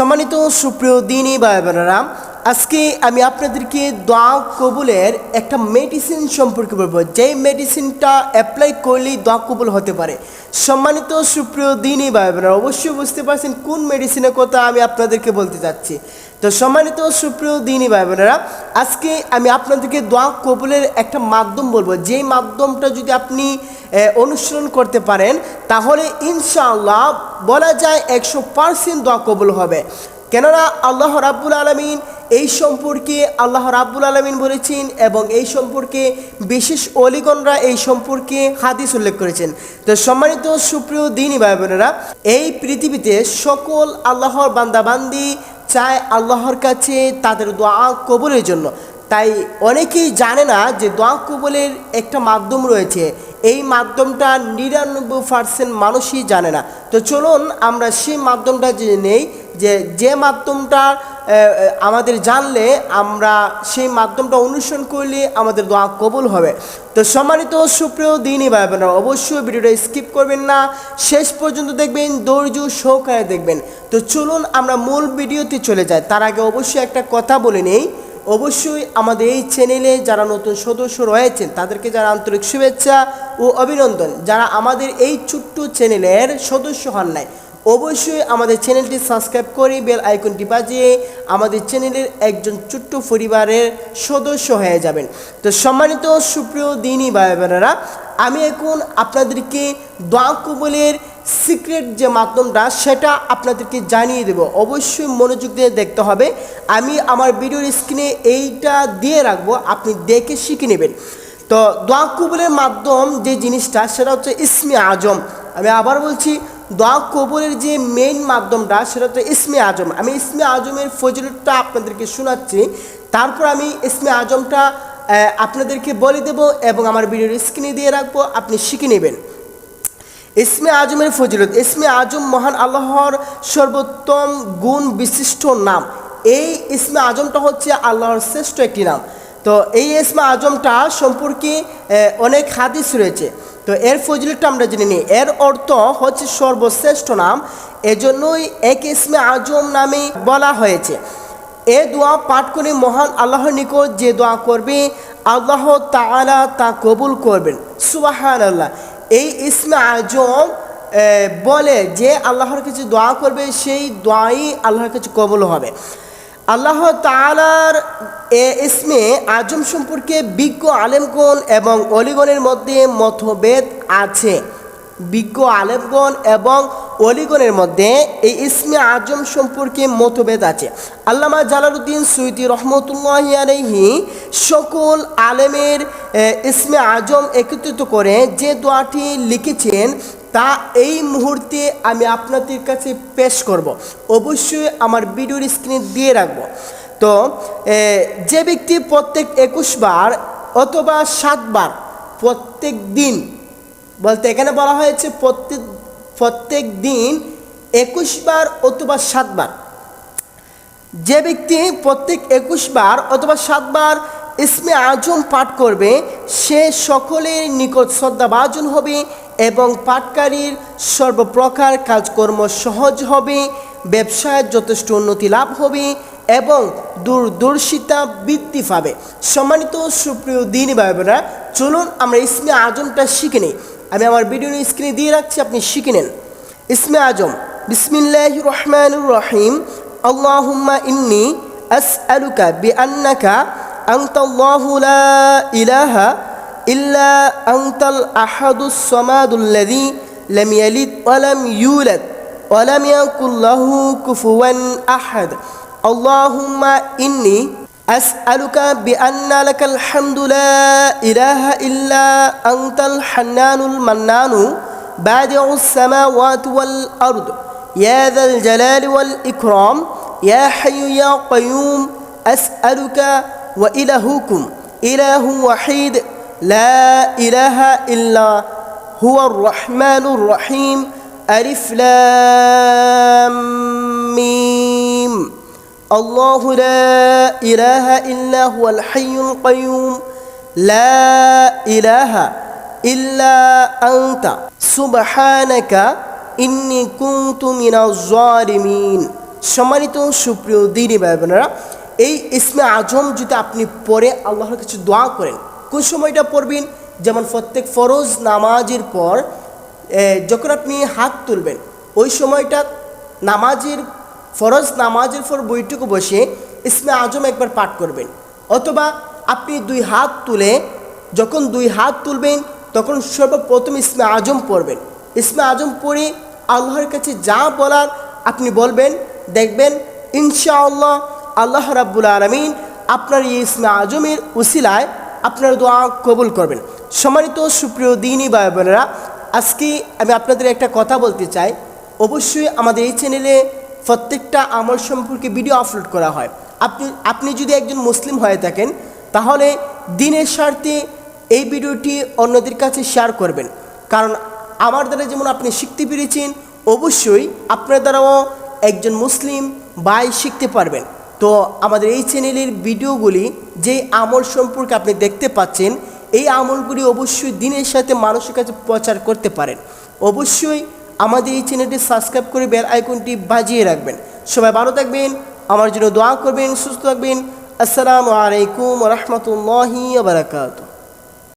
সম্মানিত সুপ্রিয় দিনী ভাই বোনেরা, আজকে আমি আপনাদেরকে দোয়া কবুলের একটা মেডিসিন সম্পর্কে বলব। যেই মেডিসিনটা অ্যাপ্লাই করলেই দোয়া কবুল হতে পারে। সম্মানিত সুপ্রিয় দিনী ভাই বোনেরা, অবশ্যই বুঝতে পারছেন কোন মেডিসিনের কথা আমি আপনাদেরকে বলতে চাচ্ছি। তো সম্মানিত সুপ্রিয় দিনী ভাই বোনেরা আজকে আমি আপনাদেরকে দোয়া কবুলের একটা মাধ্যম বলব। যেই মাধ্যমটা যদি আপনি অনুসরণ করতে পারেন, তাহলে ইনশাআল্লাহ বলা যায় একশো পার্সেন্ট দোয়া কবুল হবে। কেননা আল্লাহ রাব্বুল আলমিন এই সম্পর্কে, আল্লাহ রাব্বুল আলমিন বলেছেন এবং এই সম্পর্কে বিশেষ অলিগণরা এই সম্পর্কে হাদিস উল্লেখ করেছেন। তো সম্মানিত সুপ্রিয় দিনী ভাই বোনেরা এই পৃথিবীতে সকল আল্লাহর বান্দাবান্দি চায় আল্লাহর কাছে তাদের দোয়া কবলের জন্য। তাই অনেকেই জানে না যে দোয়া কবলের একটা মাধ্যম রয়েছে। এই মাধ্যমটা নিরানব্বই পার্সেন্ট মানুষই জানে না। তো চলুন আমরা সেই মাধ্যমটা জেনে নেই যে যে মাধ্যমটা আমাদের জানলে আমরা সেই মাধ্যমটা অনুসরণ করলে আমাদের দোয়া কবুল হবে। তো সম্মানিত সুপ্রিয় দিনই ভাই বোনেরা, অবশ্যই ভিডিওটা স্কিপ করবেন না শেষ পর্যন্ত দেখবেন ধৈর্য সহকারে দেখবেন। তো চলুন আমরা মূল ভিডিওতে চলে যাই। তার আগে অবশ্যই একটা কথা বলে নেই অবশ্যই আমাদের এই চ্যানেলে যারা নতুন সদস্য রয়েছেন তাদেরকে যারা আন্তরিক শুভেচ্ছা ও অভিনন্দন। যারা আমাদের এই ছোট্ট চ্যানেলের সদস্য হন নাই অবশ্যই আমাদের চ্যানেলটি সাবস্ক্রাইব করে বেল আইকনটি বাজিয়ে আমাদের চ্যানেলের একজন ছোট্ট পরিবারের সদস্য হয়ে যাবেন। তো সম্মানিত সুপ্রিয় দিনই ভাই বোনেরা আমি এখন আপনাদেরকে দোয়া কবলের সিক্রেট যে মাধ্যমটা, সেটা আপনাদেরকে জানিয়ে দেব। অবশ্যই মনোযোগ দিয়ে দেখতে হবে। আমি আমার ভিডিওর স্ক্রিনে এইটা দিয়ে রাখব, আপনি দেখে শিখে নেবেন। তো দোয়া কবুলের মাধ্যম যে জিনিসটা, সেটা হচ্ছে ইসমে আজম। আমি আবার বলছি দোয়া কবুলের যে মেইন মাধ্যমটা সেটা হচ্ছে ইসমে আজম। আমি ইসমে আজমের ফজিলতটা আপনাদেরকে শোনাচ্ছি। তারপর আমি ইসমে আজমটা আপনাদেরকে বলে দেব এবং আমার ভিডিওর স্ক্রিনে দিয়ে রাখব, আপনি শিখে নেবেন। ইসমে আজমের ফজিলত, ইসমে আজম মহান আল্লাহর সর্বোত্তম গুণ বিশিষ্ট নাম। এই ইসমে আজমটা হচ্ছে আল্লাহর শ্রেষ্ঠ একটি নাম। তো এই ইসমে আজমটা সম্পর্কে অনেক হাদিস রয়েছে। তো এর ফজিলতটা আমরা জেনে নিই। এর অর্থ হচ্ছে সর্বশ্রেষ্ঠ নাম। এজন্যই এক ইসমে আজম নামে বলা হয়েছে। এ দোয়া পাঠ করে মহান আল্লাহর নিকট যে দোয়া করবে, আল্লাহ তাআলা তা কবুল করবেন। সুবাহান আল্লাহ এই ইসমে আজম বলে যে আল্লাহর কাছে দোয়া করবে, সেই দোয়াই আল্লাহর কাছে কবুল হবে। আল্লাহ তালার এ ইসমে আজম সম্পর্কে বিজ্ঞ আলেমগণ এবং অলিগণের মধ্যে মতভেদ আছে। বিজ্ঞ আলেমগণ এবং অলিগণের মধ্যে এই ইসমে আজম সম্পর্কে মতভেদ আছে। আল্লামা জালালউদ্দিন সুইতি রহমতুল্লাহ আলহি সকল আলেমের ইসমে আজম একত্রিত করে যে দোয়াটি লিখেছেন তা এই মুহূর্তে আমি আপনাদের কাছে পেশ করব। অবশ্যই আমার ভিডিওর স্ক্রিনে দিয়ে রাখব। তো যে ব্যক্তি প্রত্যেক একুশ বার অথবা সাতবার প্রত্যেক দিন, বলতে এখানে বলা হয়েছে প্রত্যেক প্রত্যেক দিন একুশ বার অথবা সাতবার যে ব্যক্তি প্রত্যেক একুশ বার অথবা সাতবার ইসমে আজম পাঠ করবে, সে সকলের নিকট শ্রদ্ধাভাজন হবে এবং পাঠকারীর সর্বপ্রকার কাজকর্ম সহজ হবে, ব্যবসায় যথেষ্ট উন্নতি লাভ হবে এবং দূরদর্শিতা বৃদ্ধি পাবে। সম্মানিত সুপ্রিয় দিন ভাই বোনেরা, চলুন আমরা ইসমে আজমটা শিখে নিই। আমি আমার ভিডিও স্ক্রিনে দিয়ে রাখছি, আপনি শিখে নেন। ইসমে আজম, বিসমিল্লাহ রহমানুর রহিম, আল্লাহুম্মা ইন্নি আস আসআলুকা বিআন্নাকা أنت الله لا إله إلا أنت الأحد الصمد الذي لم يلد ولم يولد ولم يكن له كفوا أحد. اللهم إني أسألك بأن لك الحمد لا إله إلا أنت الحنان المنان بادع السماوات والأرض. يا ذا الجلال والإكرام يا حي يا قيوم أسألك وإلهكم إله وحيد لا إله إلا هو الرحمن الرحيم ألف لام ميم الله لا إله إلا هو الحي القيوم لا إله إلا أنت سبحانك إني كنت من الظالمين সম্মানিত সুপ্রিয় দিনী ভাই বোনেরা এই ইসমে আজম যদি আপনি পরে আল্লাহর কাছে দোয়া করেন, কোন সময়টা পড়বেন? যেমন প্রত্যেক ফরজ নামাজের পর যখন আপনি হাত তুলবেন, ওই সময়টা নামাজের, ফরজ নামাজের পর বইটুকু বসে ইসমে আজম একবার পাঠ করবেন। অথবা আপনি দুই হাত তুলে, যখন দুই হাত তুলবেন, তখন সর্বপ্রথম ইসমে আজম পড়বেন। ইসমে আজম পড়ে আল্লাহর কাছে যা বলার, আপনি বলবেন, দেখবেন, ইনশাআল্লাহ আল্লাহ রাব্বুল আলমিন আপনার এই ইসমে আজমের উসিলায় আপনার দোয়া কবুল করবেন। সম্মানিত সুপ্রিয় দিনই ভাই বোনেরা, আজকে আমি আপনাদের একটা কথা বলতে চাই। অবশ্যই আমাদের এই চ্যানেলে প্রত্যেকটা আমল সম্পর্কে ভিডিও আপলোড করা হয়। আপনি আপনি যদি একজন মুসলিম হয়ে থাকেন, তাহলে দিনের স্বার্থে এই ভিডিওটি অন্যদের কাছে শেয়ার করবেন। কারণ আমার দ্বারা যেমন আপনি শিখতে পেরেছেন, অবশ্যই আপনার দ্বারাও একজন মুসলিম ভাই শিখতে পারবেন। তো আমাদের এই চ্যানেলের ভিডিওগুলি যে আমল সম্পর্কে আপনি দেখতে পাচ্ছেন, এই আমলগুলি অবশ্যই দিনের সাথে মানুষের কাছে প্রচার করতে পারেন। অবশ্যই আমাদের এই চ্যানেলটি সাবস্ক্রাইব করে বেল আইকনটি বাজিয়ে রাখবেন। সবাই ভালো থাকবেন, আমার জন্য দোয়া করবেন, সুস্থ থাকবেন। আসসালামু আলাইকুম রহমতুল্লাহি বারাকাতু